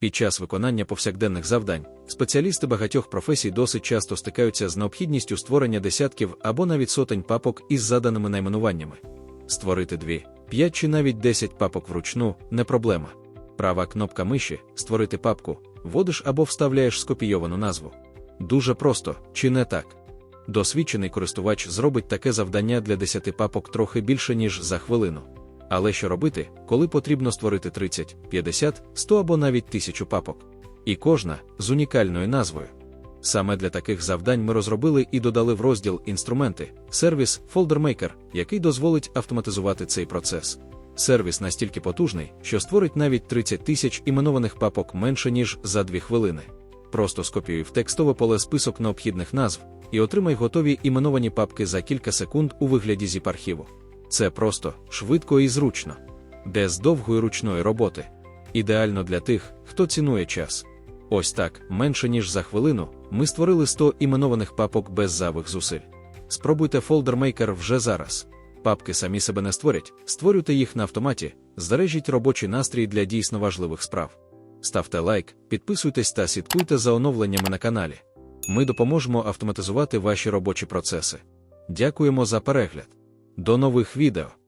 Під час виконання повсякденних завдань спеціалісти багатьох професій досить часто стикаються з необхідністю створення десятків або навіть сотень папок із заданими найменуваннями. Створити дві, п'ять чи навіть 10 папок вручну не проблема. Права кнопка миші створити папку, вводиш або вставляєш скопійовану назву. Дуже просто, чи не так? Досвідчений користувач зробить таке завдання для 10 папок трохи більше, ніж за хвилину. Але що робити, коли потрібно створити 30, 50, 100 або навіть 1000 папок? І кожна з унікальною назвою. Саме для таких завдань ми розробили і додали в розділ інструменти сервіс FolderMaker, який дозволить автоматизувати цей процес. Сервіс настільки потужний, що створить навіть 30 тисяч іменованих папок менше ніж за 2 хвилини. Просто скопіюй в текстове поле список необхідних назв і отримай готові іменовані папки за кілька секунд у вигляді zip-архіву. Це просто, швидко і зручно, без довгої ручної роботи. Ідеально для тих, хто цінує час. Ось так, менше ніж за хвилину, ми створили 100 іменованих папок без зайвих зусиль. Спробуйте FolderMaker вже зараз. Папки самі себе не створять, створюйте їх на автоматі, збережіть робочий настрій для дійсно важливих справ. Ставте лайк, підписуйтесь та слідкуйте за оновленнями на каналі. Ми допоможемо автоматизувати ваші робочі процеси. Дякуємо за перегляд. До нових відео!